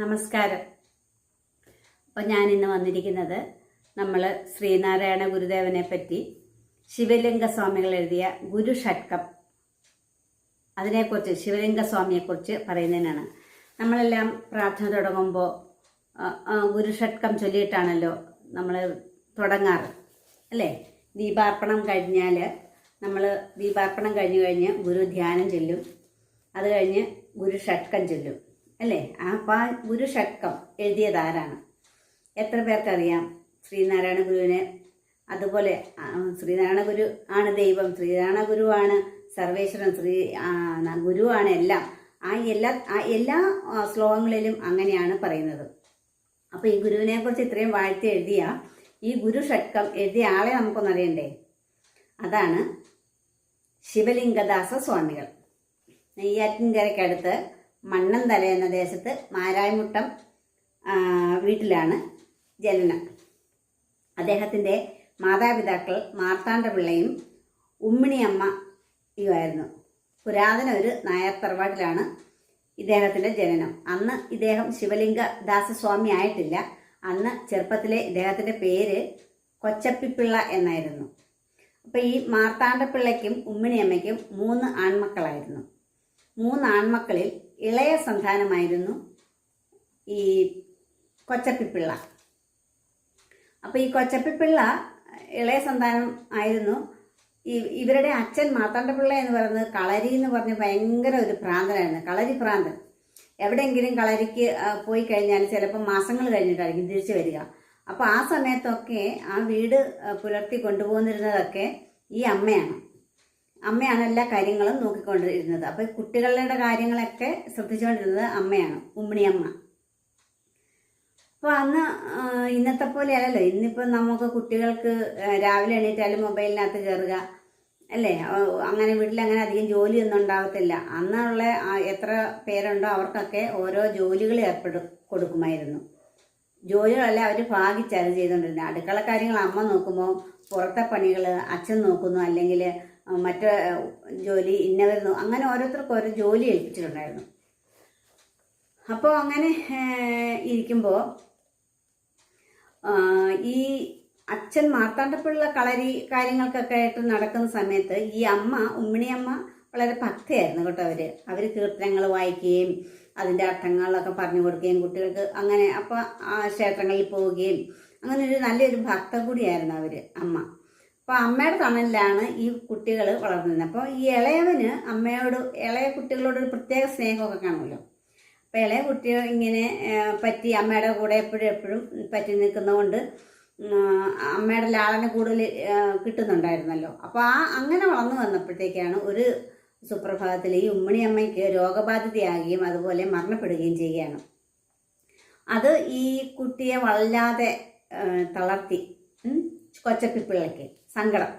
നമസ്കാരം. അപ്പോൾ ഞാൻ ഇന്ന് വന്നിരിക്കുന്നത് നമ്മൾ ശ്രീനാരായണ ഗുരുദേവനെ പറ്റി ശിവലിംഗ സ്വാമികൾ എഴുതിയ ഗുരു ഷട്കം അതിനെക്കുറിച്ച് ശിവലിംഗ സ്വാമിയെക്കുറിച്ച് പറയുന്നതിനാണ്. നമ്മളെല്ലാം പ്രാർത്ഥന തുടങ്ങുമ്പോൾ ഗുരു ഷട്കം ചൊല്ലിയിട്ടാണല്ലോ നമ്മൾ തുടങ്ങാറ് അല്ലേ? ദീപാർപ്പണം കഴിഞ്ഞാൽ നമ്മൾ ദീപാർപ്പണം കഴിഞ്ഞു കഴിഞ്ഞ് ഗുരു ധ്യാനം ചൊല്ലും. അത് കഴിഞ്ഞ് ഗുരു ഷട്കം ചൊല്ലും. അല്ലേ? ആ ഗുരു ഷട്കം എഴുതിയത് ആരാണ്? എത്ര പേർക്കറിയാം? ശ്രീനാരായണ ഗുരുവിനെ അതുപോലെ ശ്രീനാരായണ ഗുരു ആണ് ദൈവം ശ്രീനാരായണ ഗുരുവാണ് സർവേശ്വരൻ ശ്രീ ഗുരുവാണ് എല്ലാം. ആ എല്ലാ ആ എല്ലാ ശ്ലോകങ്ങളിലും അങ്ങനെയാണ് പറയുന്നത്. അപ്പോൾ ഈ ഗുരുവിനെ കുറിച്ച് ഇത്രയും വാഴ്ത്തി എഴുതിയ ഈ ഗുരു ഷട്കം എഴുതിയ ആളെ നമുക്കൊന്നറിയണ്ടേ അതാണ് ശിവലിംഗദാസ സ്വാമികൾ. നെയ്യാറ്റിൻകരയ്ക്കടുത്ത് മണ്ണന്തല എന്ന ദേശത്ത് മാരായ്മുട്ടം വീട്ടിലാണ് ജനനം. അദ്ദേഹത്തിന്റെ മാതാപിതാക്കൾ മാർത്താണ്ഡപിള്ളയും ഉമ്മിണിയമ്മയുമായിരുന്നു പുരാതന ഒരു നായർ തറവാട്ടിലാണ് ഇദ്ദേഹത്തിന്റെ ജനനം. അന്ന് ഇദ്ദേഹം ശിവലിംഗ ദാസസ്വാമി ആയിട്ടില്ല. അന്ന് ചെറുപ്പത്തിലെ ഇദ്ദേഹത്തിന്റെ പേര് കൊച്ചപ്പിപ്പിള്ള എന്നായിരുന്നു. അപ്പോൾ ഈ മാർത്താണ്ഡപ്പിള്ളയ്ക്കും ഉമ്മിണിയമ്മയ്ക്കും മൂന്ന് ആൺമക്കളായിരുന്നു. മൂന്ന് ആൺമക്കളിൽ ഇളയ സന്താനമായിരുന്നു ഈ കൊച്ചപ്പിപ്പിള്ള. അപ്പോൾ ഈ കൊച്ചപ്പിപ്പിള്ള ഇളയ സന്താനം ആയിരുന്നു. ഇവരുടെ അച്ഛൻ മാത്താണ്ടപിള്ള എന്ന് പറയുന്നത് കളരി എന്ന് പറഞ്ഞ് ഭയങ്കര ഒരു ഭ്രാന്തനായിരുന്നു കളരി ഭ്രാന്തൻ. എവിടെയെങ്കിലും കളരിക്ക് പോയി കഴിഞ്ഞാൽ ചിലപ്പോൾ മാസങ്ങൾ കഴിഞ്ഞിട്ടായിരിക്കും തിരിച്ചു വരിക. അപ്പോൾ ആ സമയത്തൊക്കെ ആ വീട് പുലർത്തി കൊണ്ടുപോകുന്നിരുന്നതൊക്കെ ഈ അമ്മയാണ്. അമ്മയാണ് എല്ലാ കാര്യങ്ങളും നോക്കിക്കൊണ്ടിരുന്നത്. അപ്പോൾ കുട്ടികളുടെ കാര്യങ്ങളൊക്കെ ശ്രദ്ധിച്ചുകൊണ്ടിരുന്നത് അമ്മയാണ് ഉമ്മിണിയമ്മ. അപ്പോൾ അന്ന് ഇന്നത്തെ പോലെ അല്ലല്ലോ ഇന്നിപ്പോൾ നമുക്ക് കുട്ടികൾക്ക് രാവിലെ എണീറ്റാലും മൊബൈലിനകത്ത് കയറുക അല്ലേ? അങ്ങനെ വീട്ടിൽ അങ്ങനെ അധികം ജോലിയൊന്നും ഉണ്ടാവത്തില്ല. അന്നുള്ള എത്ര പേരുണ്ടോ അവർക്കൊക്കെ ഓരോ ജോലികൾ ഏർപ്പെടു കൊടുക്കുമായിരുന്നു. ജോലികളല്ല അവർ ഭാഗിച്ചാലും ചെയ്തുകൊണ്ടിരുന്നത്. അടുക്കള കാര്യങ്ങൾ അമ്മ നോക്കുമ്പോൾ പുറത്തെ പണികൾ അച്ഛൻ നോക്കുന്നു അല്ലെങ്കിൽ മറ്റു ജോലി ഇന്നവർ അങ്ങനെ ഓരോരുത്തർക്കും ഓരോ ജോലി ഏൽപ്പിച്ചിട്ടുണ്ടായിരുന്നു. അപ്പോൾ അങ്ങനെ ഇരിക്കുമ്പോൾ ഈ അച്ഛൻ മാർത്താണ്ഡപ്പിള്ള കളരി കാര്യങ്ങൾക്കൊക്കെ ആയിട്ട് നടക്കുന്ന സമയത്ത് ഈ അമ്മ ഉമ്മിണിയമ്മ വളരെ ഭക്തയായിരുന്നു കേട്ടോ അവർ അവർ കീർത്തനങ്ങൾ വായിക്കുകയും അതിന്റെ അർത്ഥങ്ങളൊക്കെ പറഞ്ഞു കൊടുക്കുകയും കുട്ടികൾക്ക് അങ്ങനെ അപ്പോൾ ആ ക്ഷേത്രങ്ങളിൽ പോവുകയും അങ്ങനെ ഒരു നല്ലൊരു ഭക്ത കൂടിയായിരുന്നു അവർ അമ്മ. അപ്പോൾ അമ്മയുടെ തണലിലാണ് ഈ കുട്ടികൾ വളർന്നത്. അപ്പോൾ ഈ ഇളയവന് അമ്മയോട് ഇളയ കുട്ടികളോട് ഒരു പ്രത്യേക സ്നേഹമൊക്കെ കാണുമല്ലോ. അപ്പോൾ ഇളയ കുട്ടികൾ ഇങ്ങനെ പറ്റി അമ്മയുടെ കൂടെ എപ്പോഴും എപ്പോഴും പറ്റി നിൽക്കുന്നതുകൊണ്ട് അമ്മയുടെ ലാളന കൂടുതൽ കിട്ടുന്നുണ്ടായിരുന്നല്ലോ. അപ്പോൾ ആ അങ്ങനെ വളർന്നു വന്നപ്പോഴത്തേക്കാണ് ഒരു സുപ്രഭാതത്തിൽ ഈ ഉമ്മണി അമ്മയ്ക്ക് രോഗബാധിതയാകുകയും അതുപോലെ മരണപ്പെടുകയും ചെയ്യുകയാണ്. അത് ഈ കുട്ടിയെ വല്ലാതെ തളർത്തി കൊച്ചപ്പിപ്പിള്ളയ്ക്ക് സങ്കടം.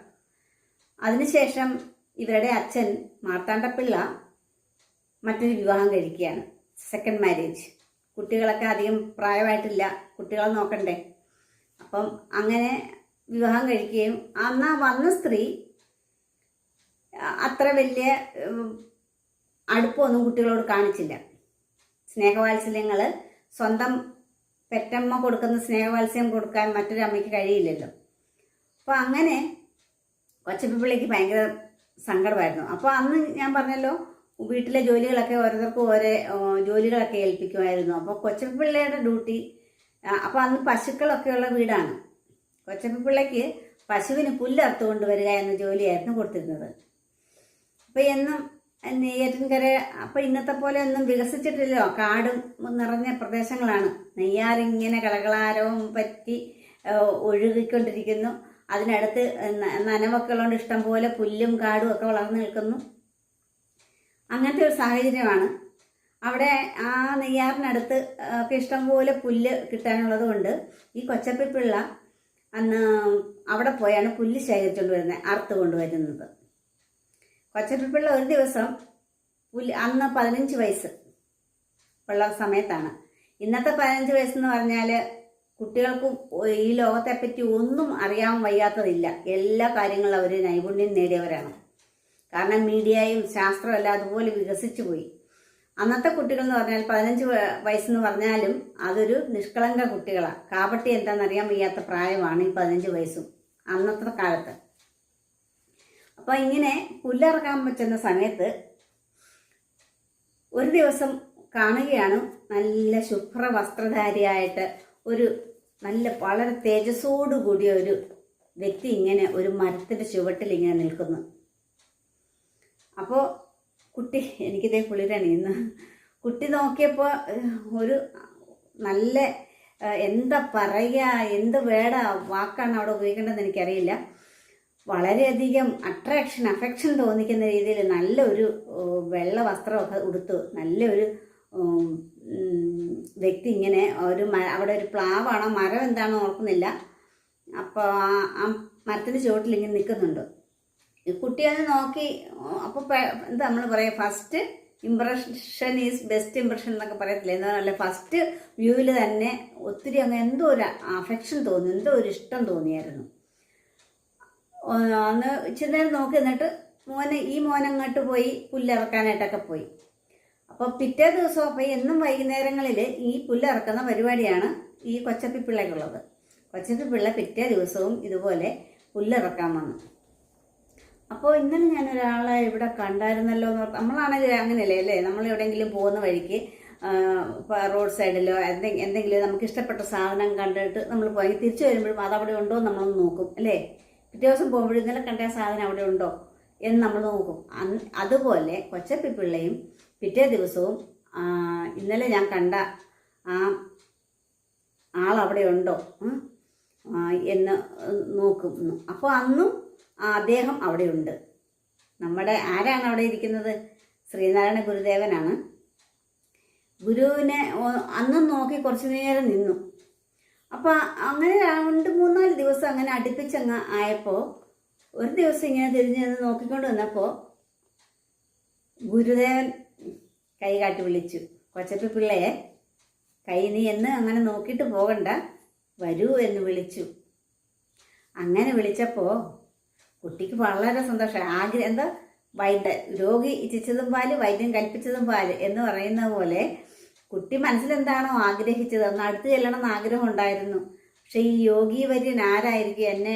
അതിനുശേഷം ഇവരുടെ അച്ഛൻ മാർത്താണ്ഡപ്പിള്ള മറ്റൊരു വിവാഹം കഴിക്കുകയാണ്. സെക്കൻഡ് മാരേജ് കുട്ടികളൊക്കെ അധികം പ്രായമായിട്ടില്ല. കുട്ടികൾ നോക്കണ്ടേ? അപ്പം അങ്ങനെ വിവാഹം കഴിക്കുകയും അന്ന് വന്ന സ്ത്രീ അത്ര വലിയ അടുപ്പമൊന്നും കുട്ടികളോട് കാണിച്ചില്ല. സ്നേഹവാത്സല്യങ്ങൾ സ്വന്തം പെറ്റമ്മ കൊടുക്കുന്ന സ്നേഹവാത്സ്യം കൊടുക്കാൻ മറ്റൊരു അമ്മയ്ക്ക് കഴിയില്ലല്ലോ. അപ്പോൾ അങ്ങനെ കൊച്ചപ്പിള്ളിക്ക് ഭയങ്കര സങ്കടമായിരുന്നു. അപ്പോൾ അന്ന് ഞാൻ പറഞ്ഞല്ലോ വീട്ടിലെ ജോലികളൊക്കെ ഓരോരുത്തർക്കും ഓരോ ജോലികളൊക്കെ ഏൽപ്പിക്കുമായിരുന്നു. അപ്പോൾ കൊച്ചപ്പിള്ളയുടെ ഡ്യൂട്ടി അപ്പോൾ അന്ന് പശുക്കളൊക്കെയുള്ള വീടാണ്. കൊച്ചപ്പിള്ളയ്ക്ക് പശുവിന് പുല്ലറുത്ത് കൊണ്ടുവരിക എന്ന ജോലിയായിരുന്നു കൊടുത്തിരുന്നത്. അപ്പോൾ എന്നും നെയ്യാറ്റിൻകര അപ്പോൾ ഇന്നത്തെ പോലെ ഒന്നും വികസിച്ചിട്ടില്ലല്ലോ. കാടും നിറഞ്ഞ പ്രദേശങ്ങളാണ്. നെയ്യാറിങ്ങനെ കളകളാരവും പറ്റി ഒഴുകിക്കൊണ്ടിരിക്കുന്നു. അതിനടുത്ത് നനമക്കളോണ്ട് ഇഷ്ടം പോലെ പുല്ലും കാടും ഒക്കെ വളർന്നു നിൽക്കുന്നു. അങ്ങനത്തെ ഒരു സാഹചര്യമാണ്. അവിടെ ആ നെയ്യാറിനടുത്ത് ഒക്കെ ഇഷ്ടംപോലെ പുല്ല് കിട്ടാനുള്ളത് കൊണ്ട് ഈ കൊച്ചപ്പിപ്പിള്ള അന്ന് അവിടെ പോയാണ് പുല്ല് ശേഖരിച്ചുകൊണ്ട് വരുന്നത് അറുത്ത് കൊണ്ടുവരുന്നത് കൊച്ചപ്പിപ്പിള്ള ഒരു ദിവസം പുല്ല് അന്ന് പതിനഞ്ച് വയസ്സ് ഉള്ള സമയത്താണ്. ഇന്നത്തെ പതിനഞ്ച് വയസ്സെന്ന് പറഞ്ഞാൽ കുട്ടികൾക്കും ഈ ലോകത്തെപ്പറ്റി ഒന്നും അറിയാൻ വയ്യാത്തതില്ല. എല്ലാ കാര്യങ്ങളും അവർ നൈപുണ്യം നേടിയവരാണ്. കാരണം മീഡിയയും ശാസ്ത്രവും എല്ലാം അതുപോലെ വികസിച്ചു പോയി. അന്നത്തെ കുട്ടികൾ എന്ന് പറഞ്ഞാൽ പതിനഞ്ച് വയസ്സെന്ന് പറഞ്ഞാലും അതൊരു നിഷ്കളങ്ക കുട്ടികളാണ് കാപട്ടി എന്താണെന്നറിയാൻ വയ്യാത്ത പ്രായമാണ് ഈ പതിനഞ്ച് വയസ്സും അന്നത്തെ കാലത്ത്. അപ്പോൾ ഇങ്ങനെ പുല്ലിറക്കാൻ പറ്റുന്ന സമയത്ത് ഒരു ദിവസം കാണുകയാണ് നല്ല ശുഭ്ര വസ്ത്രധാരിയായിട്ട് ഒരു നല്ല വളരെ തേജസ്സോടു കൂടിയ ഒരു വ്യക്തി ഇങ്ങനെ ഒരു മരത്തിന്റെ ചുവട്ടിൽ ഇങ്ങനെ നിൽക്കുന്നു. അപ്പോൾ കുട്ടി എനിക്കിതേ കുളിരാണ്. ഇന്ന് കുട്ടി നോക്കിയപ്പോൾ ഒരു നല്ല എന്താ പറയുക എന്ത് വേട വാക്കാണ് അവിടെ ഉപയോഗിക്കേണ്ടതെന്ന് എനിക്കറിയില്ല. വളരെയധികം അട്രാക്ഷൻ അഫെക്ഷൻ തോന്നിക്കുന്ന രീതിയിൽ നല്ലൊരു വെള്ള വസ്ത്രമൊക്കെ ഉടുത്തു. നല്ലൊരു വ്യക്തി ഇങ്ങനെ ഒരു അവിടെ ഒരു പ്ലാവാണോ മരം എന്താണോ ഓർക്കുന്നില്ല. അപ്പോൾ ആ മരത്തിന്റെ ചുവട്ടിൽ ഇങ്ങനെ നിൽക്കുന്നുണ്ട്. കുട്ടി അത് നോക്കി അപ്പോൾ എന്താ നമ്മൾ പറയുക first impression is best impression എന്നൊക്കെ പറയത്തില്ല? എന്താ പറയുക ഫസ്റ്റ് വ്യൂവിൽ തന്നെ ഒത്തിരി അങ്ങ് എന്തോ ഒരു അഫെക്ഷൻ തോന്നി എന്തോ ഒരു ഇഷ്ടം തോന്നിയായിരുന്നു. അന്ന് ഇച്ചിരി നേരം നോക്കി നിന്നിട്ട് മോനെ ഈ മോനങ്ങോട്ട് പോയി പുല്ലിറക്കാനായിട്ടൊക്കെ പോയി. അപ്പോൾ പിറ്റേ ദിവസം അപ്പോൾ എന്നും വൈകുന്നേരങ്ങളിൽ ഈ പുല്ലിറക്കുന്ന പരിപാടിയാണ് ഈ കൊച്ചപ്പി പിള്ളയ്ക്കുള്ളത്. കൊച്ചപ്പി പിള്ള പിറ്റേ ദിവസവും ഇതുപോലെ പുല്ലിറക്കാൻ വന്നു. അപ്പോൾ ഇന്നലെ ഞാൻ ഒരാളെ ഇവിടെ കണ്ടായിരുന്നല്ലോ എന്ന് ഓർത്ത് നമ്മളാണെങ്കിൽ അങ്ങനെയല്ലേ അല്ലേ? നമ്മൾ എവിടെയെങ്കിലും പോകുന്ന വഴിക്ക് റോഡ് സൈഡിലോ എന്തെങ്കിലും എന്തെങ്കിലും നമുക്ക് ഇഷ്ടപ്പെട്ട സാധനം കണ്ടിട്ട് നമ്മൾ പോയി തിരിച്ചു വരുമ്പോഴും അത് അവിടെ ഉണ്ടോ എന്ന് നമ്മളൊന്ന് നോക്കും അല്ലേ? പിറ്റേ ദിവസം പോകുമ്പോഴും ഇന്നലെ കണ്ട സാധനം അവിടെ ഉണ്ടോ എന്ന് നമ്മൾ നോക്കും. അതുപോലെ കൊച്ചപ്പി പിള്ളയും പിറ്റേ ദിവസവും ഇന്നലെ ഞാൻ കണ്ട ആ ആളവിടെ ഉണ്ടോ? എന്ന് നോക്കും. അപ്പോൾ അന്നും അദ്ദേഹം അവിടെ ഉണ്ട്. നമ്മുടെ ആരാണ് അവിടെ ഇരിക്കുന്നത്? ശ്രീനാരായണ ഗുരുദേവനാണ്. ഗുരുവിനെ അന്നും നോക്കി കുറച്ചു നേരം നിന്നു. അപ്പോൾ അങ്ങനെ രണ്ട് മൂന്നാൽ ദിവസം അങ്ങനെ അടുപ്പിച്ചങ്ങ് ആയപ്പോൾ ഒരു ദിവസം ഇങ്ങനെ തിരിഞ്ഞ് നോക്കിക്കൊണ്ട് വന്നപ്പോൾ ഗുരുദേവൻ കൈ കാട്ടി വിളിച്ചു. കൊച്ചപ്പി പിള്ളയെ കൈ നീ എന്ന് അങ്ങനെ നോക്കിയിട്ട് പോകണ്ട വരൂ എന്ന് വിളിച്ചു. അങ്ങനെ വിളിച്ചപ്പോൾ കുട്ടിക്ക് വളരെ സന്തോഷം. ആഗ്രഹം എന്താ? വൈദ്യ രോഗി ഇച്ഛിച്ചതും പാൽ വൈദ്യം കൽപ്പിച്ചതും പാൽ എന്ന് പറയുന്ന പോലെ കുട്ടി മനസ്സിലെന്താണോ ആഗ്രഹിച്ചത് അന്ന് അടുത്ത് ചെല്ലണം എന്ന് ആഗ്രഹം ഉണ്ടായിരുന്നു. പക്ഷെ ഈ യോഗി വര്യൻ ആരായിരിക്കും? എന്നെ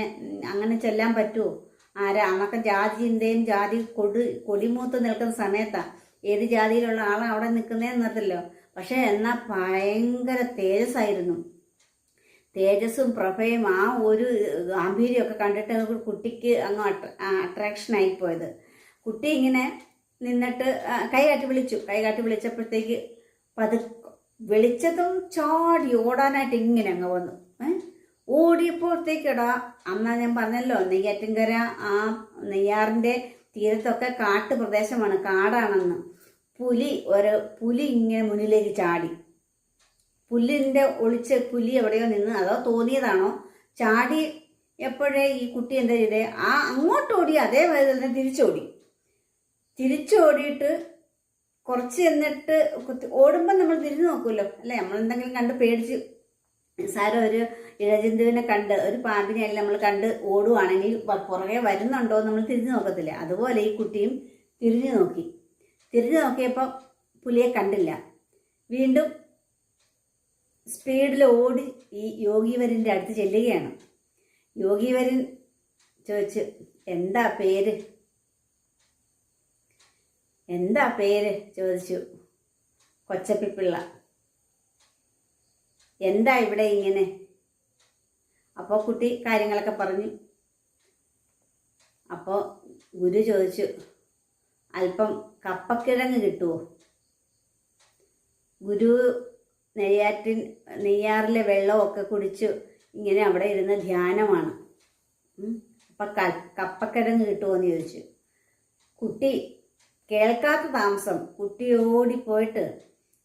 അങ്ങനെ ചെല്ലാൻ പറ്റുമോ ആരാ? അന്നൊക്കെ ജാതി ചിന്തയും ജാതി കൊടി കൊടിമൂത്ത് നിൽക്കുന്ന സമയത്താ ഏത് ജാതിയിലുള്ള ആളാണ് അവിടെ നിൽക്കുന്നതെന്നറിയല്ലോ പക്ഷെ എന്നാൽ ഭയങ്കര തേജസ്സായിരുന്നു. തേജസ്സും പ്രഭയും ആ ഒരു ഗാംഭീര്യമൊക്കെ കണ്ടിട്ട് കുട്ടിക്ക് അങ്ങ് അട്രാക്ഷൻ ആയിപ്പോയത് കുട്ടി ഇങ്ങനെ നിന്നിട്ട് കൈ കാട്ടി വിളിച്ചു. കൈ കാട്ടി വിളിച്ചപ്പോഴത്തേക്ക് പതു വെളിച്ചതും ചാടി ഓടാനായിട്ട് ഇങ്ങനെ അങ്ങ് വന്നു? ഓടിയപ്പോഴത്തേക്കിടാ അന്നാ ഞാൻ പറഞ്ഞല്ലോ നെയ്യാറ്റിൻകര ആ നെയ്യാറിന്റെ തീരത്തൊക്കെ കാട്ടുപ്രദേശമാണ് കാടാണെന്ന്. പുലി ഒരു പുലി ഇങ്ങനെ മുന്നിലേക്ക് ചാടി. പുല്ലിന്റെ ഒളിച്ച് പുലി എവിടെയോ നിന്ന് അതോ തോന്നിയതാണോ? ചാടി എപ്പോഴേ ഈ കുട്ടി എന്താ ചെയ്തേ? ആ അങ്ങോട്ട് ഓടി അതേ വഴി തന്നെ തിരിച്ചോടി. തിരിച്ചോടിയിട്ട് കുറച്ച് എന്നിട്ട് ഓടുമ്പോൾ നമ്മൾ തിരിഞ്ഞു നോക്കുമല്ലോ അല്ലേ? നമ്മൾ എന്തെങ്കിലും കണ്ട് പേടിച്ച്. സാരം ഒരു ഇഴജന്തുവിനെ കണ്ട് ഒരു പാമ്പിനെ അല്ല നമ്മൾ കണ്ട് ഓടുവാണെങ്കിൽ പുറകെ വരുന്നുണ്ടോ നമ്മൾ തിരിഞ്ഞു നോക്കത്തില്ല. അതുപോലെ ഈ കുട്ടിയും തിരിഞ്ഞു നോക്കി. തിരിഞ്ഞു നോക്കിയപ്പോൾ പുലിയെ കണ്ടില്ല. വീണ്ടും സ്പീഡിൽ ഓടി ഈ യോഗീവരന്റെ അടുത്ത് ചെല്ലുകയാണ്. യോഗീവരൻ ചോദിച്ചു എന്താ പേര്? എന്താ പേര്? ചോദിച്ചു കൊച്ചപ്പിപ്പിള്ള. എന്താ ഇവിടെ ഇങ്ങനെ? അപ്പോൾ കുട്ടി കാര്യങ്ങളൊക്കെ പറഞ്ഞു. അപ്പോൾ ഗുരു ചോദിച്ചു അല്പം കപ്പക്കിഴങ്ങ് കിട്ടുമോ ഗുരു നെയ്യാറ്റിൻ നെയ്യാറിലെ വെള്ളമൊക്കെ കുടിച്ച് ഇങ്ങനെ അവിടെ ഇരുന്ന് ധ്യാനമാണ്. അപ്പം ക കപ്പക്കിഴങ്ങ് കിട്ടുമോ എന്ന് ചോദിച്ചു. കുട്ടി കേൾക്കാത്ത താമസം. കുട്ടി ഓടിപ്പോയിട്ട്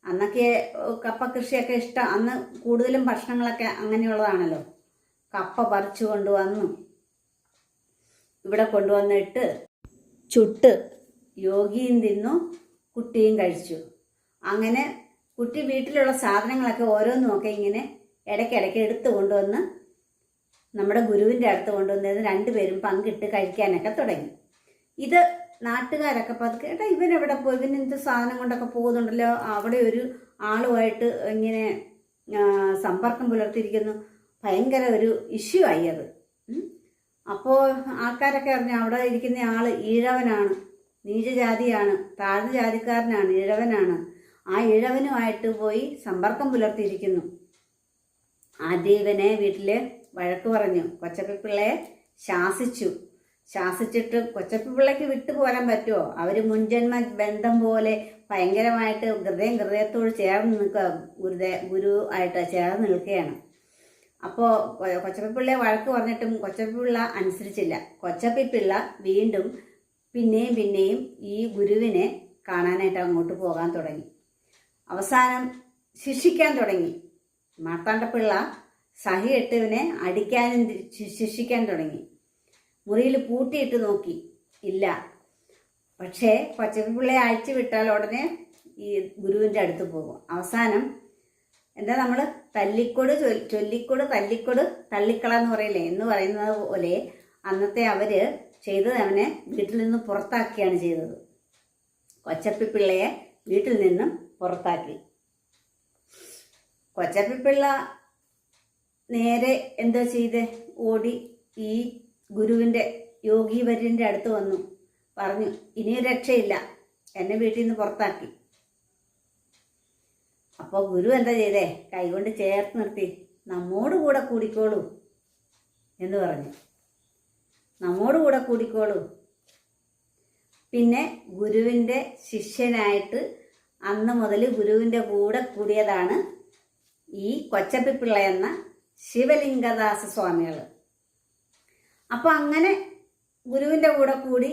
അന്നൊക്കെ കപ്പ കൃഷിയൊക്കെ ഇഷ്ടം. അന്ന് കൂടുതലും ഭക്ഷണങ്ങളൊക്കെ അങ്ങനെയുള്ളതാണല്ലോ. കപ്പ പറിച്ചു കൊണ്ടുവന്നു ഇവിടെ കൊണ്ടുവന്നിട്ട് ചുട്ട് യോഗിയും തിന്നു കുട്ടിയും കഴിച്ചു. അങ്ങനെ കുട്ടി വീട്ടിലുള്ള സാധനങ്ങളൊക്കെ ഓരോന്നുമൊക്കെ ഇങ്ങനെ ഇടയ്ക്കിടയ്ക്ക് എടുത്തു കൊണ്ടുവന്ന് നമ്മുടെ ഗുരുവിന്റെ അടുത്ത് കൊണ്ടുവന്നിരുന്ന് രണ്ടുപേരും പങ്കിട്ട് കഴിക്കാനൊക്കെ തുടങ്ങി. ഇത് നാട്ടുകാരൊക്കെ പതുക്കെ ഏട്ടാ ഇവൻ എവിടെ പോയി? ഇവൻ എന്ത് സാധനം കൊണ്ടൊക്കെ പോകുന്നുണ്ടല്ലോ? അവിടെ ഒരു ആളുമായിട്ട് ഇങ്ങനെ സമ്പർക്കം പുലർത്തിയിരിക്കുന്നു. ഭയങ്കര ഒരു ഇഷ്യൂ ആയി അത്. അപ്പോൾ ആൾക്കാരൊക്കെ അറിഞ്ഞു അവിടെ ഇരിക്കുന്ന ആൾ ഈഴവനാണ്. നീചജാതിയാണ് താഴ്ന്ന ജാതിക്കാരനാണ് ഇഴവനാണ്. ആ ഇഴവനുമായിട്ട് പോയി സമ്പർക്കം പുലർത്തിയിരിക്കുന്നു. ആ ഇവനെ വീട്ടിൽ വഴക്ക് പറഞ്ഞു. കൊച്ചപ്പിപ്പിള്ളയെ ശാസിച്ചു. ശാസിച്ചിട്ട് കൊച്ചപ്പിള്ളയ്ക്ക് വിട്ടു പോരാൻ പറ്റുമോ അവർ മുൻജന്മ ബന്ധം പോലെ ഭയങ്കരമായിട്ട് ഹൃദയം ഹൃദയത്തോട് ചേർന്ന് നിൽക്കുക ഗുരുദേ ഗുരു ആയിട്ട് ചേർന്ന് നിൽക്കുകയാണ്. അപ്പോൾ കൊച്ചപ്പിപ്പിള്ളയെ വഴക്ക് പറഞ്ഞിട്ടും കൊച്ചപ്പിള്ള അനുസരിച്ചില്ല. കൊച്ചപ്പിപ്പിള്ള വീണ്ടും പിന്നെയും പിന്നെയും ഈ ഗുരുവിനെ കാണാനായിട്ട് അങ്ങോട്ട് പോകാൻ തുടങ്ങി. അവസാനം ശിക്ഷിക്കാൻ തുടങ്ങി. മാർത്താണ്ഡപ്പിള്ള സഹിയെട്ടുവിനെ അടിക്കാനും ശി- ശിക്ഷിക്കാൻ തുടങ്ങി. മുറിയിൽ പൂട്ടിയിട്ട് നോക്കി. ഇല്ല. പക്ഷേ കൊച്ചപ്പിള്ളയെ അഴിച്ചു വിട്ടാൽ ഉടനെ ഈ ഗുരുവിന്റെ അടുത്ത് പോകും. അവസാനം എന്താ നമ്മൾ തല്ലിക്കൊട് ചൊല്ലിക്കൊട് തല്ലിക്കൊട് തള്ളിക്കള എന്ന് പറയില്ലേ? എന്ന് പറയുന്നത് പോലെ അന്നത്തെ അവർ ചെയ്തത് അവനെ വീട്ടിൽ നിന്ന് പുറത്താക്കിയാണ് ചെയ്തത്. കൊച്ചപ്പിപ്പിള്ളയെ വീട്ടിൽ നിന്നും പുറത്താക്കി. കൊച്ചപ്പിപ്പിള്ള നേരെ എന്താ ചെയ്ത്? ഓടി ഈ ഗുരുവിന്റെ യോഗീവര്യന്റെ അടുത്ത് വന്നു. പറഞ്ഞു ഇനി രക്ഷയില്ല. എന്നെ വീട്ടിൽ നിന്ന് പുറത്താക്കി. അപ്പോൾ ഗുരു എന്താ ചെയ്തേ? കൈകൊണ്ട് ചേർത്ത് നിർത്തി. നമ്മോട് കൂടെ കൂടിക്കോളൂ എന്ന് പറഞ്ഞു. നമ്മോട് കൂടെ കൂടിക്കോളൂ. പിന്നെ ഗുരുവിന്റെ ശിഷ്യനായിട്ട് അന്ന് മുതൽ ഗുരുവിന്റെ കൂടെ കൂടിയതാണ് ഈ കൊച്ചപ്പിപ്പിള്ള എന്ന ശിവലിംഗദാസ സ്വാമികൾ അപ്പോൾ അങ്ങനെ ഗുരുവിന്റെ കൂടെ കൂടി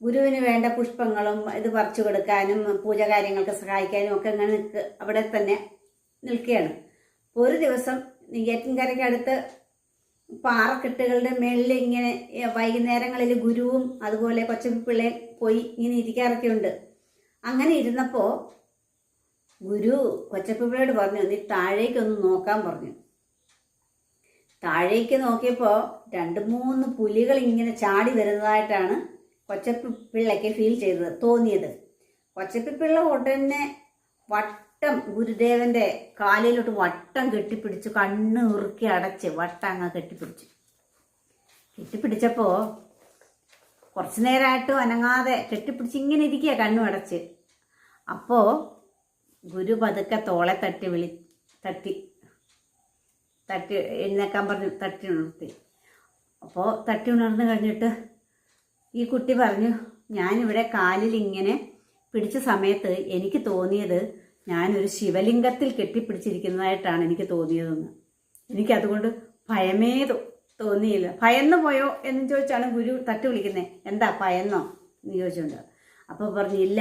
ഗുരുവിന് വേണ്ട പുഷ്പങ്ങളും ഇത് പറിച്ചു കൊടുക്കാനും പൂജ കാര്യങ്ങൾക്ക് സഹായിക്കാനും ഒക്കെ അങ്ങനെ നിൽക്ക് അവിടെ തന്നെ നിൽക്കുകയാണ് ഒരു ദിവസം നെയ്യാറ്റിൻകരയ്ക്കടുത്ത് പാറക്കെട്ടുകളുടെ മേളിൽ ഇങ്ങനെ വൈകുന്നേരങ്ങളിൽ ഗുരുവും അതുപോലെ കൊച്ചുപിള്ളയും പോയി ഇങ്ങനെ ഇരിക്കാറൊക്കെ ഉണ്ട് അങ്ങനെ ഇരുന്നപ്പോൾ ഗുരു കൊച്ചപ്പിള്ളയോട് പറഞ്ഞു നീ താഴേക്കൊന്ന് നോക്കാൻ പറഞ്ഞു. താഴേക്ക് നോക്കിയപ്പോൾ രണ്ട് മൂന്ന് പുലികൾ ഇങ്ങനെ ചാടി വരുന്നതായിട്ടാണ് കൊച്ചപ്പിള്ളയ്ക്ക് ഫീൽ ചെയ്തത് തോന്നിയത്. കൊച്ചപ്പിള്ള ഉടനെ വട്ടം ഗുരുദേവന്റെ കാലിലോട്ട് വട്ടം കെട്ടിപ്പിടിച്ചു കണ്ണ് ഉറുക്കി അടച്ച് വട്ടം അങ്ങ് കെട്ടിപ്പിടിച്ചു. കെട്ടിപ്പിടിച്ചപ്പോൾ കുറച്ചു നേരമായിട്ടും അനങ്ങാതെ കെട്ടിപ്പിടിച്ച് ഇങ്ങനെ ഇരിക്കുക കണ്ണു അടച്ച്. അപ്പോൾ ഗുരു പതുക്കെ തോളെ തട്ടി വിളി തട്ടി തട്ടി എഴുന്നേക്കാൻ പറഞ്ഞു തട്ടി ഉണർത്തി. അപ്പോൾ തട്ടി ഉണർന്നു കഴിഞ്ഞിട്ട് ഈ കുട്ടി പറഞ്ഞു ഞാനിവിടെ കാലിൽ ഇങ്ങനെ പിടിച്ച സമയത്ത് എനിക്ക് തോന്നിയത് ഞാനൊരു ശിവലിംഗത്തിൽ കെട്ടിപ്പിടിച്ചിരിക്കുന്നതായിട്ടാണ് എനിക്ക് തോന്നിയതെന്ന്. എനിക്കതുകൊണ്ട് ഭയമേ തോന്നിയില്ല. ഭയന്നു പോയോ എന്ന് ചോദിച്ചാണ് ഗുരു തട്ടി വിളിക്കുന്നത് എന്താ ഭയന്നോ? എന്ന് ചോദിച്ചുകൊണ്ട്. അപ്പോൾ പറഞ്ഞു ഇല്ല.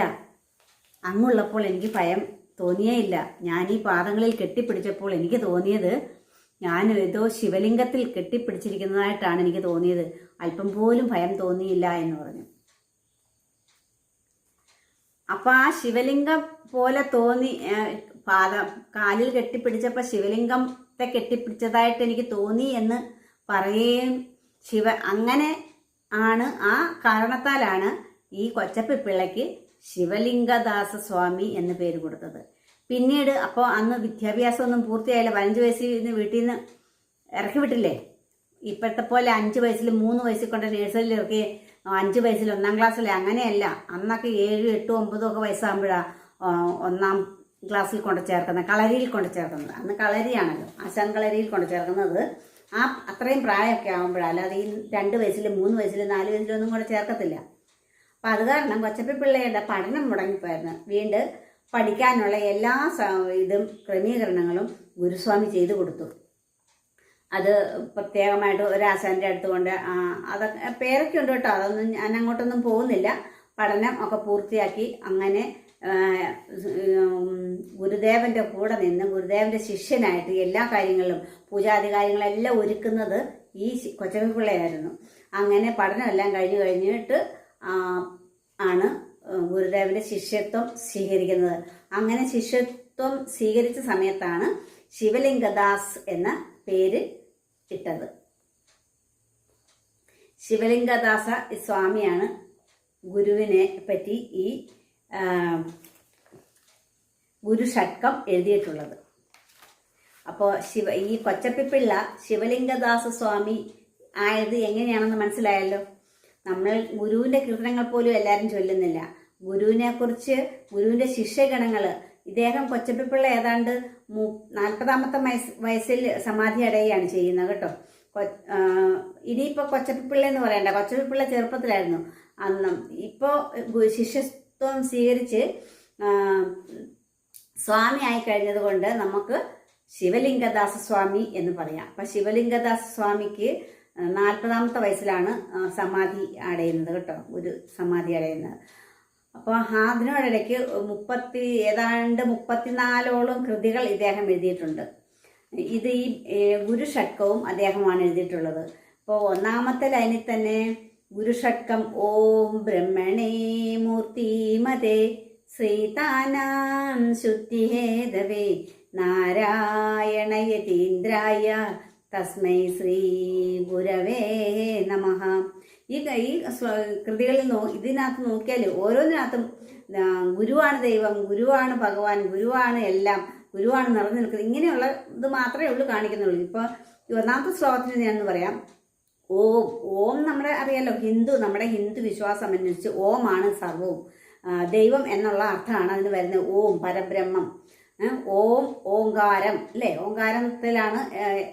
അങ്ങുള്ളപ്പോൾ എനിക്ക് ഭയം തോന്നിയേ ഇല്ല. ഞാൻ ഈ പാദങ്ങളിൽ കെട്ടിപ്പിടിച്ചപ്പോൾ എനിക്ക് തോന്നിയത് ഞാൻ ഏതോ ശിവലിംഗത്തിൽ കെട്ടിപ്പിടിച്ചിരിക്കുന്നതായിട്ടാണ് എനിക്ക് തോന്നിയത്. അല്പം പോലും ഭയം തോന്നിയില്ല എന്ന് പറഞ്ഞു. അപ്പൊ ആ ശിവലിംഗം പോലെ തോന്നി പാദം കാലിൽ കെട്ടിപ്പിടിച്ചപ്പോൾ ശിവലിംഗത്തെ കെട്ടിപ്പിടിച്ചതായിട്ട് എനിക്ക് തോന്നി എന്ന് പറയുകയും ശിവ അങ്ങനെ ആണ് ആ കാരണത്താലാണ് ഈ കൊച്ചപ്പിപ്പിള്ളയ്ക്ക് ശിവലിംഗദാസ സ്വാമി എന്ന് പേര് കൊടുത്തത്. പിന്നീട് അപ്പോൾ അന്ന് വിദ്യാഭ്യാസമൊന്നും പൂർത്തിയായില്ല. പതിനഞ്ച് വയസ്സിൽ നിന്ന് വീട്ടിൽ നിന്ന് ഇറക്കി വിട്ടില്ലേ? ഇപ്പോഴത്തെ പോലെ അഞ്ച് വയസ്സിൽ മൂന്ന് വയസ്സിൽ കൊണ്ട് നഴ്സറിയിൽ ഇറക്കി അഞ്ച് വയസ്സിൽ ഒന്നാം ക്ലാസ്സിൽ അങ്ങനെയല്ല. അന്നൊക്കെ ഏഴ് എട്ടും ഒമ്പതും ഒക്കെ വയസ്സാകുമ്പോഴാണ് ഒന്നാം ക്ലാസ്സിൽ കൊണ്ട് ചേർക്കുന്നത് കളരിയിൽ കൊണ്ട് ചേർക്കുന്നത്. അന്ന് കളരിയാണല്ലോ ആശാൻ കളരിയിൽ കൊണ്ട് ചേർക്കുന്നത്. ആ അത്രയും പ്രായമൊക്കെ ആകുമ്പോഴാണ് അല്ലാതെ ഈ രണ്ട് വയസ്സിൽ മൂന്ന് വയസ്സിൽ നാല് വയസ്സിലൊന്നും കൂടെ ചേർക്കത്തില്ല. അപ്പം അത് കാരണം കൊച്ചപ്പിള്ളയുടെ പഠനം മുടങ്ങിപ്പോയിരുന്നു വീണ്ടും പഠിക്കാനുള്ള എല്ലാ ഇതും ക്രമീകരണങ്ങളും ഗുരുസ്വാമി ചെയ്തു കൊടുത്തു. അത് പ്രത്യേകമായിട്ട് ഒരു ആശാന്റെ അടുത്ത് കൊണ്ട് അതൊക്കെ പേരൊക്കെ ഉണ്ട് കേട്ടോ. അതൊന്നും ഞാൻ അങ്ങോട്ടൊന്നും പോകുന്നില്ല. പഠനം ഒക്കെ പൂർത്തിയാക്കി അങ്ങനെ ഗുരുദേവന്റെ കൂടെ നിന്ന് ഗുരുദേവന്റെ ശിഷ്യനായിട്ട് എല്ലാ കാര്യങ്ങളിലും പൂജാതി കാര്യങ്ങളെല്ലാം ഒരുക്കുന്നത് ഈ കൊച്ചമ്പിള്ളയായിരുന്നു അങ്ങനെ പഠനമെല്ലാം കഴിഞ്ഞു കഴിഞ്ഞിട്ട് ആണ് ഗുരുദേവന്റെ ശിഷ്യത്വം സ്വീകരിക്കുന്നത്. അങ്ങനെ ശിഷ്യത്വം സ്വീകരിച്ച സമയത്താണ് ശിവലിംഗദാസ് എന്ന പേര് ഇട്ടത് ശിവലിംഗദാസ സ്വാമിയാണ് ഗുരുവിനെ പറ്റി ഈ ഗുരു ഷട്കം എഴുതിയിട്ടുള്ളത്. അപ്പോൾ ശിവ ഈ കൊച്ചപ്പിപ്പിള്ള ശിവലിംഗദാസ സ്വാമി ആയത് എങ്ങനെയാണെന്ന് മനസ്സിലായല്ലോ? നമ്മൾ ഗുരുവിന്റെ കീർത്തനങ്ങൾ പോലും എല്ലാവരും ചൊല്ലുന്നില്ല. ഗുരുവിനെക്കുറിച്ച് ഗുരുവിന്റെ ശിഷ്യഗണങ്ങൾ ഇദ്ദേഹം കൊച്ചപ്പിപ്പിള്ള ഏതാണ്ട് നാൽപ്പതാമത്തെ വയസ്സ് വയസ്സിൽ സമാധി അടയുകയാണ് ചെയ്യുന്നത് കേട്ടോ. ഇനിയിപ്പോൾ കൊച്ചപ്പിപ്പിള്ള എന്ന് പറയണ്ട. കൊച്ചപ്പിപ്പിള്ള ചെറുപ്പത്തിലായിരുന്നു അന്നും. ഇപ്പോൾ ശിഷ്യത്വം സ്വീകരിച്ച് സ്വാമി ആയി കഴിഞ്ഞത് കൊണ്ട് നമുക്ക് ശിവലിംഗദാസ സ്വാമി എന്ന് പറയാം. അപ്പം ശിവലിംഗദാസ സ്വാമിക്ക് നാൽപ്പതാമത്തെ വയസ്സിലാണ് സമാധി അടയുന്നത് കേട്ടോ. ഒരു സമാധി അടയുന്നത്. അപ്പോൾ അതിനോടിടയ്ക്ക് മുപ്പത്തി ഏതാണ്ട് മുപ്പത്തിനാലോളം കൃതികൾ ഇദ്ദേഹം എഴുതിയിട്ടുണ്ട്. ഇത് ഈ ഗുരുഷട്കവും അദ്ദേഹമാണ് എഴുതിയിട്ടുള്ളത്. അപ്പോൾ ഒന്നാമത്തെ ലൈനിൽ തന്നെ ഗുരുഷട്കം ഓം ബ്രഹ്മണേ മൂർത്തിമതേ ശ്രീതാനാം ശുദ്ധിഹേതവേ നാരായണയതീന്ദ്രായ തസ്മൈ ശ്രീ ഗുരവേ നമഃ. ഈ ഈ കൃതികളിൽ നോ ഇതിനകത്ത് നോക്കിയാൽ ഓരോന്നിനകത്തും ഗുരുവാണ് ദൈവം ഗുരുവാണ് ഭഗവാൻ ഗുരുവാണ് എല്ലാം ഗുരുവാണ് നിറഞ്ഞു നിൽക്കുന്നത്. ഇങ്ങനെയുള്ള ഇത് മാത്രമേ ഉള്ളൂ കാണിക്കുന്നുള്ളൂ. ഇപ്പോൾ ഒന്നാമത്തെ ശ്ലോകത്തിന് ഞാൻ പറയാം. ഓം ഓം നമ്മുടെ അറിയാലോ ഹിന്ദു നമ്മുടെ ഹിന്ദു വിശ്വാസം അനുസരിച്ച് ഓമാണ് സർവവും. ദൈവം എന്നുള്ള അർത്ഥമാണ് അതിന് വരുന്നത്. ഓം പരബ്രഹ്മം. ഓം ഓങ്കാരം അല്ലേ? ഓങ്കാരത്തിലാണ്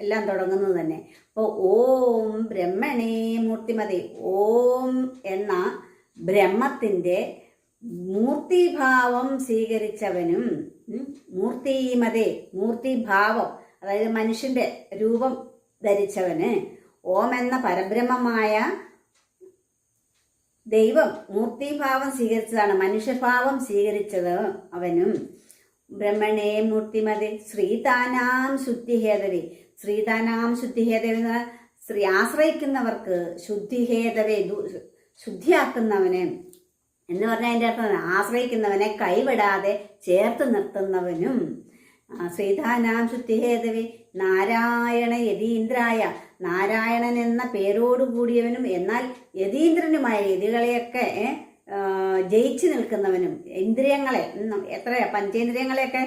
എല്ലാം തുടങ്ങുന്നത് തന്നെ. അപ്പോൾ ഓം ബ്രഹ്മണേ മൂർത്തിമതി ഓം എന്ന ബ്രഹ്മത്തിന്റെ മൂർത്തിഭാവം സ്വീകരിച്ചവനും മൂർത്തിമതി മൂർത്തിഭാവം അതായത് മനുഷ്യന്റെ രൂപം ധരിച്ചവന് ഓം എന്ന പരബ്രഹ്മമായ ദൈവം മൂർത്തിഭാവം സ്വീകരിച്ചതാണ് മനുഷ്യഭാവം സ്വീകരിച്ചത് അവനും. ബ്രഹ്മണേ മൂർത്തിമതി ശ്രീതാനാം ശുദ്ധിഹേതവേ. ശ്രീതാനാം ശുദ്ധിഹേതവേ എന്ന് പറഞ്ഞാൽ ശ്രീ ആശ്രയിക്കുന്നവർക്ക് ശുദ്ധിഹേതവേ ശുദ്ധിയാക്കുന്നവനെ എന്ന് പറഞ്ഞാൽ അതിന്റെ അർത്ഥം ആശ്രയിക്കുന്നവനെ കൈവിടാതെ ചേർത്ത് നിർത്തുന്നവനും. ശ്രീതാനാം ശുദ്ധിഹേതവേ നാരായണ യതീന്ദ്രായ. നാരായണൻ എന്ന പേരോട് കൂടിയവനും എന്നാൽ യതീന്ദ്രനുമായ യതികളെയൊക്കെ ജയിച്ചു നിൽക്കുന്നവനും ഇന്ദ്രിയങ്ങളെ എത്ര പഞ്ചേന്ദ്രിയങ്ങളെയൊക്കെ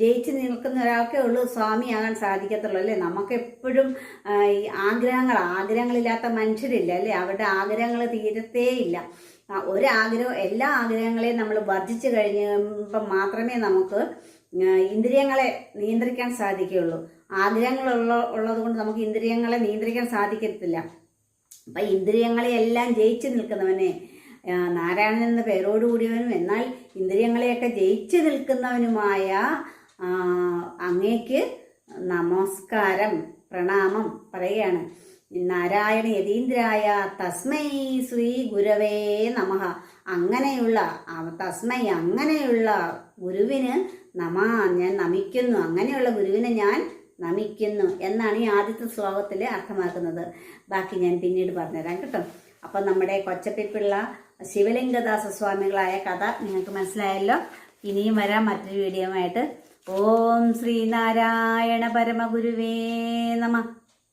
ജയിച്ചു നിൽക്കുന്ന ഒരാൾക്കേ ഉള്ളൂ സ്വാമിയാകാൻ സാധിക്കത്തുള്ളൂ അല്ലേ? നമുക്കെപ്പോഴും ഈ ആഗ്രഹങ്ങൾ ആഗ്രഹങ്ങളില്ലാത്ത മനുഷ്യരില്ല അല്ലേ? അവരുടെ ആഗ്രഹങ്ങൾ തീരത്തേ ഇല്ല ആ, ഒരാഗ്രഹം എല്ലാ ആഗ്രഹങ്ങളെയും നമ്മൾ വർജിച്ചു കഴിയുമ്പം മാത്രമേ നമുക്ക് ഇന്ദ്രിയങ്ങളെ നിയന്ത്രിക്കാൻ സാധിക്കുകയുള്ളൂ. ആഗ്രഹങ്ങളുള്ള ഉള്ളത് കൊണ്ട് നമുക്ക് ഇന്ദ്രിയങ്ങളെ നിയന്ത്രിക്കാൻ സാധിക്കത്തില്ല. അപ്പം ഇന്ദ്രിയങ്ങളെ എല്ലാം ജയിച്ചു നിൽക്കുന്നവനെ നാരായണൻ എന്ന പേരോടുകൂടിയവനും എന്നാൽ ഇന്ദ്രിയങ്ങളെയൊക്കെ ജയിച്ചു നിൽക്കുന്നവനുമായ അങ്ങേക്ക് നമസ്കാരം പ്രണാമം പറയുകയാണ്. നാരായണ യതീന്ദ്രായ തസ്മൈ ശ്രീ ഗുരവേ നമഃ. അങ്ങനെയുള്ള തസ്മൈ അങ്ങനെയുള്ള ഗുരുവിന് നമ ഞാൻ നമിക്കുന്നു. അങ്ങനെയുള്ള ഗുരുവിനെ ഞാൻ നമിക്കുന്നു എന്നാണ് ഈ ആദ്യത്തെ ശ്ലോകത്തിൽ അർത്ഥമാക്കുന്നത്. ബാക്കി ഞാൻ പിന്നീട് പറഞ്ഞുതരാം കേട്ടോ. അപ്പം നമ്മുടെ കൊച്ചപ്പിപ്പിള്ള ശിവലിംഗദാസ സ്വാമികളായ കഥ നിങ്ങൾക്ക് മനസ്സിലായല്ലോ. ഇനിയും വരാം മറ്റൊരു വീഡിയോ ആയിട്ട് ഓം ശ്രീനാരായണ പരമഗുരുവേ നമ.